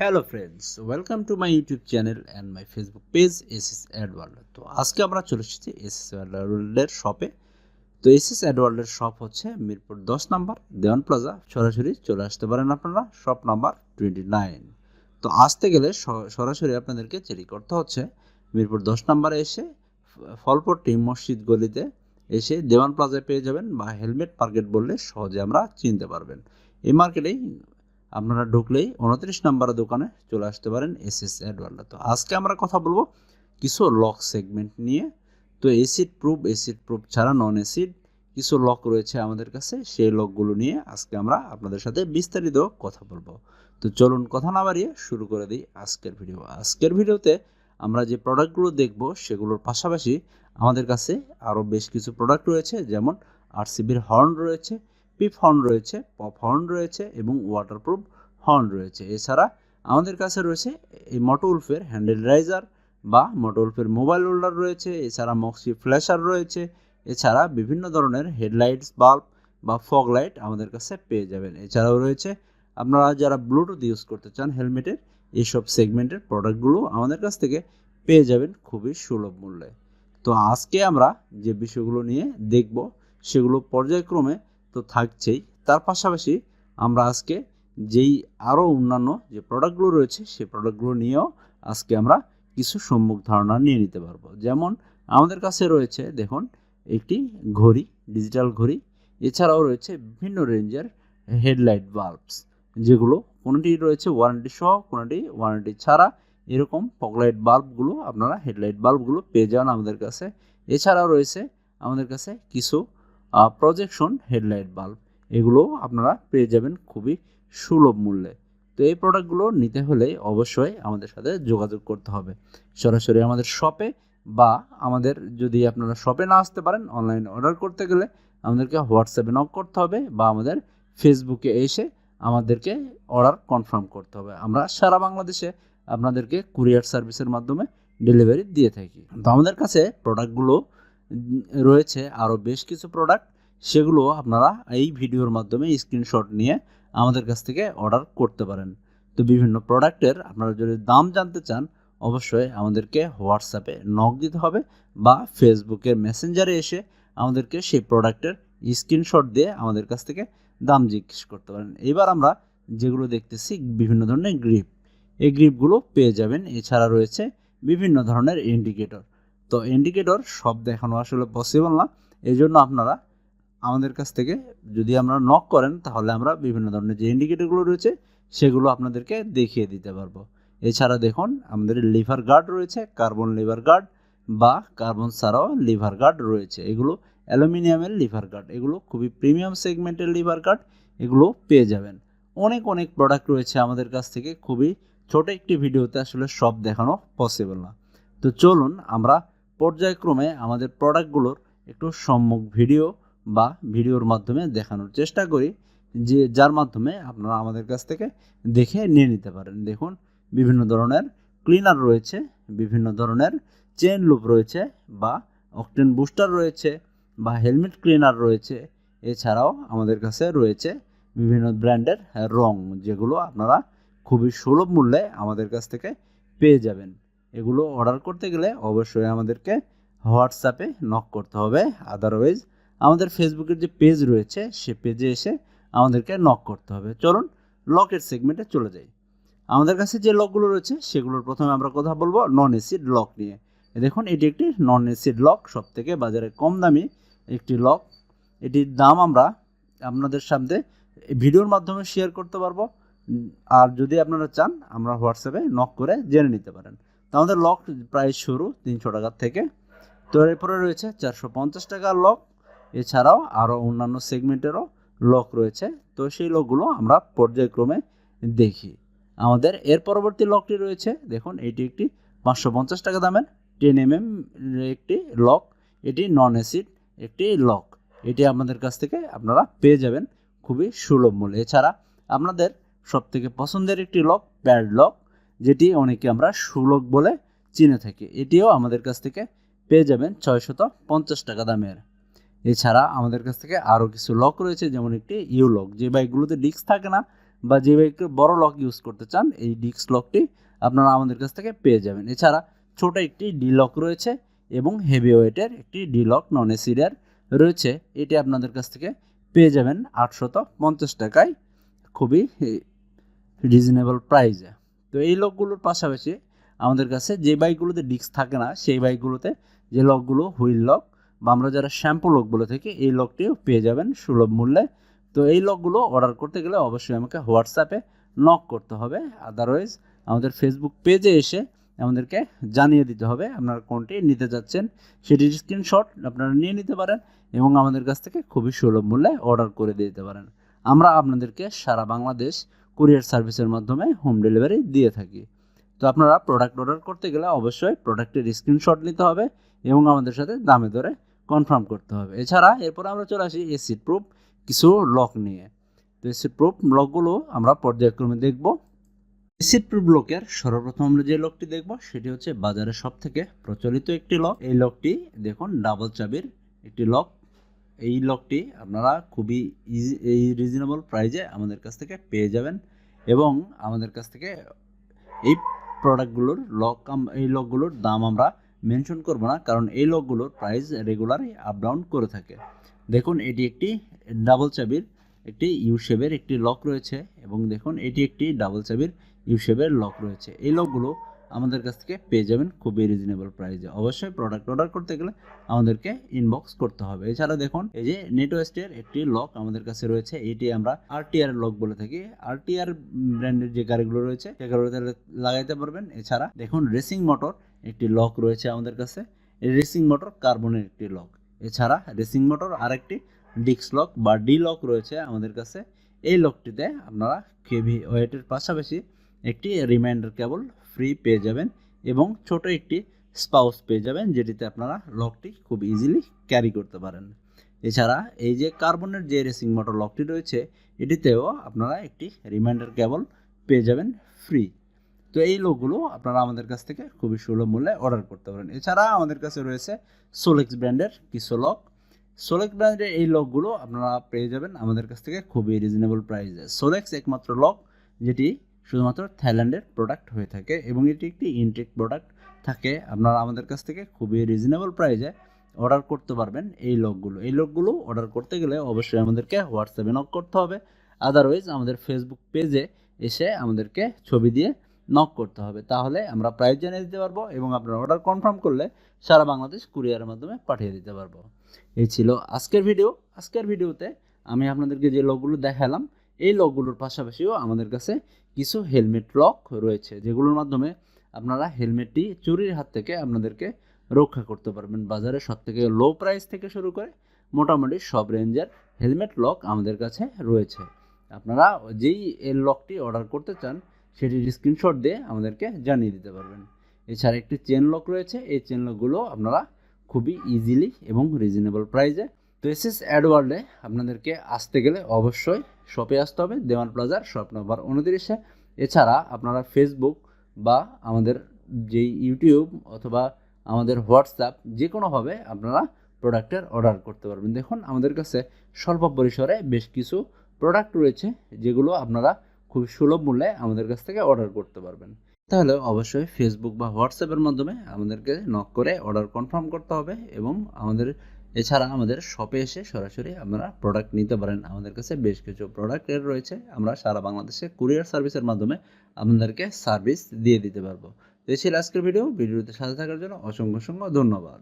Hello friends welcome to my YouTube channel and my Facebook page S S ad world তো আজকে আমরা চলে এসেছি এস এস অ্যাডওয়ার্ল্ডের শপে তো এস এস অ্যাডওয়ার্ল্ডের শপ হচ্ছে মিরপুর দশ নাম্বার, দেওয়ান প্লাজা সরাসরি চলে আসতে পারেন আপনারা শপ নাম্বার টোয়েন্টি নাইন তো আসতে গেলে সরাসরি আপনাদেরকে চেরি করতে হচ্ছে। মিরপুর দশ নাম্বারে এসে ফলপট্টি মসজিদ গলিতে এসে দেওয়ান প্লাজায় পেয়ে যাবেন বা হেলমেট মার্কেট বললে সহজে আমরা চিনতে পারবেন। এই মার্কেটেই আপনারা ঢুকলেই উনত্রিশ নাম্বারের দোকানে চলে আসতে পারেন এস এস অ্যাডওয়ার্ল্ড তো আজকে আমরা কথা বলব কিছু লক সেগমেন্ট নিয়ে। তো এসিড প্রুফ এসিড প্রুফ ছাড়া নন এসিড কিছু লক রয়েছে আমাদের কাছে, সেই লকগুলো নিয়ে আজকে আমরা আপনাদের সাথে বিস্তারিত কথা বলব। তো চলুন কথা না বাড়িয়ে শুরু করে দিই আজকের ভিডিও আজকের ভিডিওতে আমরা যে প্রোডাক্টগুলো দেখব সেগুলোর পাশাপাশি আমাদের কাছে আরও বেশ কিছু প্রোডাক্ট রয়েছে, যেমন আরসিবির হর্ন রয়েছে পিপ হর্ন রয়েছে পপ হর্ন রয়েছে এবং ওয়াটারপ্রুফ হর্ন রয়েছে। এছাড়া আমাদের কাছে রয়েছে এই মটোউলফের হ্যান্ডেল রাইজার বা মটোউলফের মোবাইল হোল্ডার রয়েছে, এছাড়া মক্সি ফ্ল্যাশার রয়েছে, এছাড়া বিভিন্ন ধরনের হেডলাইটস বাল্ব বা ফগ লাইট আমাদের কাছে পেয়ে যাবেন। এছাড়াও রয়েছে, আপনারা যারা ব্লুটুথ ইউজ করতে চান হেলমেটের, এইসব সেগমেন্টের প্রোডাক্টগুলো আমাদের কাছ থেকে পেয়ে যাবেন খুবই সুলভ মূল্যে। তো আজকে আমরা যে বিষয়গুলো নিয়ে দেখব, সেগুলো পর্যায়ক্রমে তো থাকছেই। তার পাশাপাশি আমরা আজকে যেই আরও অন্যান্য যে প্রোডাক্টগুলো রয়েছে, সেই প্রোডাক্টগুলো নিয়েও আজকে আমরা কিছু সম্মুখ ধারণা নিয়ে নিতে পারব। যেমন আমাদের কাছে রয়েছে, দেখুন, একটি ঘড়ি ডিজিটাল ঘড়ি। এছাড়াও রয়েছে বিভিন্ন রেঞ্জের হেডলাইট বাল্বস যেগুলো কোনোটি রয়েছে ওয়ারেন্টি সহ, কোনোটি ওয়ারেন্টি ছাড়া। এরকম পকলাইট বাল্বগুলো আপনারা হেডলাইট বাল্বগুলো পেয়ে যান আমাদের কাছে। এছাড়াও রয়েছে আমাদের কাছে কিছু প্রজেকশন হেডলাইট বাল্ব এগুলো আপনারা পেয়ে যাবেন খুবই সুলভ মূল্যে। তো এই প্রোডাক্টগুলো নিতে হলে অবশ্যই আমাদের সাথে যোগাযোগ করতে হবে। সরাসরি আমাদের শপে বা আমাদের যদি আপনারা শপে না আসতে পারেন অনলাইন অর্ডার করতে গেলে আমাদেরকে হোয়াটসঅ্যাপে নক করতে হবে বা আমাদের ফেসবুকে এসে আমাদেরকে অর্ডার কনফার্ম করতে হবে। আমরা সারা বাংলাদেশে আপনাদেরকে কুরিয়ার সার্ভিসের মাধ্যমে ডেলিভারি দিয়ে থাকি। তো আমাদের কাছে প্রোডাক্টগুলো রয়েছে আরও বেশ কিছু প্রোডাক্ট সেগুলো আপনারা এই ভিডিওর মাধ্যমে স্ক্রিনশট নিয়ে আমাদের কাছ থেকে অর্ডার করতে পারেন। তো বিভিন্ন প্রোডাক্টের আপনারা যদি দাম জানতে চান, অবশ্যই আমাদেরকে হোয়াটসঅ্যাপে নক দিতে হবে বা ফেসবুকের মেসেঞ্জারে এসে আমাদেরকে সেই প্রোডাক্টের স্ক্রিনশট দিয়ে আমাদের কাছ থেকে দাম জিজ্ঞেস করতে পারেন। এবার আমরা যেগুলো দেখতেছি বিভিন্ন ধরনের গ্রিপ এই গ্রিপগুলো পেয়ে যাবেন। এছাড়া রয়েছে বিভিন্ন ধরনের ইন্ডিকেটর তো ইন্ডিকেটর সব দেখানো আসলে পসিবল না। এই জন্য আপনারা আমাদের কাছ থেকে যদি আমরা নক করেন, তাহলে আমরা বিভিন্ন ধরনের যে ইন্ডিকেটরগুলো রয়েছে, সেগুলো আপনাদেরকে দেখিয়ে দিতে পারব। এছাড়া দেখুন, আমাদের লিভার গার্ড রয়েছে কার্বন লিভার গার্ড বা কার্বন ছাড়াও লিভার গার্ড রয়েছে। এগুলো অ্যালুমিনিয়ামের লিভার গার্ড এগুলো খুবই প্রিমিয়াম সেগমেন্টের লিভার গার্ড এগুলো পেয়ে যাবেন। অনেক অনেক প্রোডাক্ট রয়েছে আমাদের কাছ থেকে, খুবই ছোট একটি ভিডিওতে আসলে সব দেখানো পসিবল না। তো চলুন, আমরা পর্যায়ক্রমে আমাদের প্রোডাক্টগুলোর একটু সম্মুখ ভিডিও বা ভিডিওর মাধ্যমে দেখানোর চেষ্টা করি, যে যার মাধ্যমে আপনারা আমাদের কাছ থেকে দেখে নিয়ে নিতে পারেন। দেখুন, বিভিন্ন ধরনের ক্লিনার রয়েছে, বিভিন্ন ধরনের চেন লুপ রয়েছে বা অকটেন বুস্টার রয়েছে বা হেলমেট ক্লিনার রয়েছে। এছাড়াও আমাদের কাছে রয়েছে বিভিন্ন ব্র্যান্ডের রং, যেগুলো আপনারা খুবই সুলভ মূল্যে আমাদের কাছ থেকে পেয়ে যাবেন। এগুলো অর্ডার করতে গেলে অবশ্যই আমাদেরকে হোয়াটসঅ্যাপে নক করতে হবে। আদারওয়াইজ আমাদের ফেসবুকের যে পেজ রয়েছে, সে পেজে এসে আমাদেরকে নক করতে হবে। চলুন লকের সেগমেন্টে চলে যাই। আমাদের কাছে যে লকগুলো রয়েছে, সেগুলোর প্রথমে আমরা কথা বলব নন এসিড লক নিয়ে দেখুন, এটি একটি নন এসিড লক সব থেকে বাজারে কম দামি একটি লক এটির দাম আমরা আপনাদের সামনে ভিডিওর মাধ্যমে শেয়ার করতে পারব। আর যদি আপনারা চান, আমরা হোয়াটসঅ্যাপে নক করে জেনে নিতে পারেন। আমাদের লক প্রাইস শুরু, তিনশো টাকার থেকে। তো এরপরে রয়েছে চারশো পঞ্চাশ টাকার লক এছাড়াও আরও অন্যান্য সেগমেন্টেরও লক রয়েছে। তো সেই লকগুলো আমরা পর্যায়ক্রমে দেখি। আমাদের এর পরবর্তী লকটি রয়েছে, দেখুন, এটি একটি পাঁচশো পঞ্চাশ টাকা দামের টেন এম এম একটি লক এটি নন অ্যাসিড একটি লক এটি আমাদের কাছ থেকে আপনারা পেয়ে যাবেন খুবই সুলভ মূল্যে। এছাড়া আপনাদের সবথেকে পছন্দের একটি লক প্যাড লক যেটি অনেকে আমরা সুলক বলে চিনে থাকি। এটিও আমাদের কাছ থেকে পেয়ে যাবেন ছয়শত পঞ্চাশ টাকা দামের। এছাড়া আমাদের কাছ থেকে আরও কিছু লক রয়েছে, যেমন একটি ইউ লক যে বাইকগুলোতে ডিস্ক থাকে না বা যে একটু বড় লক ইউজ করতে চান, এই ডিস্ক লকটি আপনারা আমাদের কাছ থেকে পেয়ে যাবেন। এছাড়া ছোট একটি ডি লক রয়েছে এবং হেভি ওয়েটের একটি ডি লক নন এসিডার রয়েছে। এটি আপনাদের কাছ থেকে পেয়ে যাবেন আটশত পঞ্চাশ টাকায়। খুবই রিজনেবল প্রাইসে তো এই লকগুলোর পাশাপাশি আমাদের কাছে যে বাইকগুলোতে ডিস্ক থাকে না, সেই বাইকগুলোতে যে লকগুলো হুইল লক বা আমরা যারা শ্যাম্পু লক বলে থাকি, এই লকটিও পেয়ে যাবেন সুলভ মূল্যে। তো এই লকগুলো অর্ডার করতে গেলে অবশ্যই আমাকে হোয়াটসঅ্যাপে নক করতে হবে। আদারওয়াইজ আমাদের ফেসবুক পেজে এসে আমাদেরকে জানিয়ে দিতে হবে আপনারা কোনটি নিতে যাচ্ছেন। সেটির স্ক্রিনশট আপনারা নিয়ে নিতে পারেন এবং আমাদের কাছ থেকে খুবই সুলভ মূল্যে অর্ডার করে দিতে পারেন। আমরা আপনাদেরকে সারা বাংলাদেশ কুরিয়ার সার্ভিসের মাধ্যমে হোম ডেলিভারি দিয়ে থাকি। তো আপনারা প্রোডাক্ট অর্ডার করতে গেলে অবশ্যই প্রোডাক্টের স্ক্রিনশট নিতে হবে এবং আমাদের সাথে দামে দরে কনফার্ম করতে হবে। এছাড়া এরপর আমরা চলে আসি এসিড প্রুফ কিছু লক নিয়ে। তো এসিড প্রুফ লকগুলো আমরা পর্যায়ক্রমে দেখব। এসিড প্রুফ লকের সর্বপ্রথম আমরা যে লকটি দেখব সেটি হচ্ছে বাজারের সব থেকে প্রচলিত একটি লক। এই লকটি দেখুন ডাবল চাবির একটি লক। এই লকটি আপনারা খুবই ইজি এই রিজনেবল প্রাইজে আমাদের কাছ থেকে পেয়ে যাবেন এবং আমাদের কাছ থেকে এই প্রোডাক্টগুলোর লক এই লকগুলোর দাম আমরা মেনশন করব না, কারণ এই লকগুলোর প্রাইস রেগুলারই আপ ডাউন করে থাকে। দেখুন, এটি একটি ডাবল চাবির একটি ইউ শেপের একটি লক রয়েছে এবং দেখুন, এটি একটি ডাবল চাবির ইউ শেপের লক রয়েছে। এই লকগুলো আমাদের কাছ থেকে পেয়ে যাবেন খুবই রিজনেবল প্রাইসে অবশ্যই প্রোডাক্ট অর্ডার করতে গেলে আমাদেরকে ইনবক্স করতে হবে। এছাড়া দেখুন, এই যে নেটওয়েস্টের একটি লক আমাদের কাছে রয়েছে। এটি আমরা আরটিআর লক বলে থাকি। আরটিআর ব্র্যান্ডের যে গাড়িগুলো রয়েছে সেগুলোতে লাগাইতে পারবেন। এছাড়া দেখুন রেসিং মোটর একটি লক রয়েছে আমাদের কাছে। রেসিং মোটর কার্বনের একটি লক এছাড়া রেসিং মোটর আরেকটি ডিক্স লক বা ডি লক রয়েছে আমাদের কাছে। এই লকটিতে আপনারা কেভি ওয়েটের পাশাপাশি একটি রিমাইন্ডার কেবল ফ্রি পেয়ে যাবেন এবং ছোট একটি স্পাউস পেয়ে যাবেন যেটিতে আপনারা লকটি খুব ইজিলি ক্যারি করতে পারেন। এছাড়া এই যে কার্বনের যে রেসিং মোটর লকটি রয়েছে, এটিতেও আপনারা একটি রিমাইন্ডার কেবল পেয়ে যাবেন ফ্রি তো এই লকগুলো আপনারা আমাদের কাছ থেকে খুবই সুলভ মূল্যে অর্ডার করতে পারেন। এছাড়া আমাদের কাছে রয়েছে সোলেক্স ব্র্যান্ডের কিছু লক সোলেক্স ব্র্যান্ডের এই লকগুলো আপনারা পেয়ে যাবেন আমাদের কাছ থেকে খুবই রিজনেবল প্রাইসে সোলেক্স একমাত্র লক যেটি শুধুমাত্র থাইল্যান্ডের প্রোডাক্ট হয়ে থাকে এবং এটি একটি ইনটেক প্রোডাক্ট থাকে। আপনারা আমাদের কাছ থেকে খুবই রিজনেবল প্রাইসে অর্ডার করতে পারবেন এই লকগুলো এই লকগুলো অর্ডার করতে গেলে অবশ্যই আমাদেরকে হোয়াটসঅ্যাপে নক করতে হবে। আদারওয়াইজ আমাদের ফেসবুক পেজে এসে আমাদেরকে ছবি দিয়ে নক করতে হবে। তাহলে আমরা প্রাইস জানিয়ে দিতে পারব এবং আপনার অর্ডার কনফার্ম করলে সারা বাংলাদেশ কুরিয়ারের মাধ্যমে পাঠিয়ে দিতে পারব। এই ছিল আজকের ভিডিও আজকের ভিডিওতে আমি আপনাদেরকে যে লকগুলো দেখালাম এই লকগুলোর পাশাপাশিও আমাদের কাছে কিছু হেলমেট লক রয়েছে, যেগুলোর মাধ্যমে আপনারা হেলমেটটি চুরির হাত থেকে আপনাদেরকে রক্ষা করতে পারবেন। বাজারে সব থেকে লো প্রাইস থেকে শুরু করে মোটামুটি সব রেঞ্জের হেলমেট লক আমাদের কাছে রয়েছে। আপনারা যেই এর লকটি অর্ডার করতে চান, সেটির স্ক্রিনশট দিয়ে আমাদেরকে জানিয়ে দিতে পারবেন। এছাড়া একটি চেন লক রয়েছে, এই চেন লকগুলো আপনারা খুবই ইজিলি এবং রিজনেবল প্রাইসে তো অ্যাড ওয়ার্ল্ডে আপনাদেরকে আসতে গেলে অবশ্যই শপে আসতে হবে। দেওয়ান প্লাজার শপ নম্বর উনতিরিশে। এছাড়া আপনারা ফেসবুক বা আমাদের যেই ইউটিউব অথবা আমাদের হোয়াটসঅ্যাপ যে কোনোভাবে আপনারা প্রোডাক্টের অর্ডার করতে পারবেন। দেখুন, আমাদের কাছে স্বল্প পরিসরে বেশ কিছু প্রোডাক্ট রয়েছে, যেগুলো আপনারা খুব সুলভ মূল্যে আমাদের কাছ থেকে অর্ডার করতে পারবেন। তাহলে অবশ্যই ফেসবুক বা হোয়াটসঅ্যাপের মাধ্যমে আমাদেরকে নক করে অর্ডার কনফার্ম করতে হবে এবং আমাদের এছাড়া আমাদের শপে এসে সরাসরি আপনারা প্রোডাক্ট নিতে পারেন। আমাদের কাছে বেশ কিছু প্রোডাক্টের রয়েছে। আমরা সারা বাংলাদেশে কুরিয়ার সার্ভিসের মাধ্যমে আপনাদেরকে সার্ভিস দিয়ে দিতে পারব। তো এই ছিল আজকের ভিডিও ভিডিওতে সাথে থাকার জন্য অসংখ্য অসংখ্য ধন্যবাদ।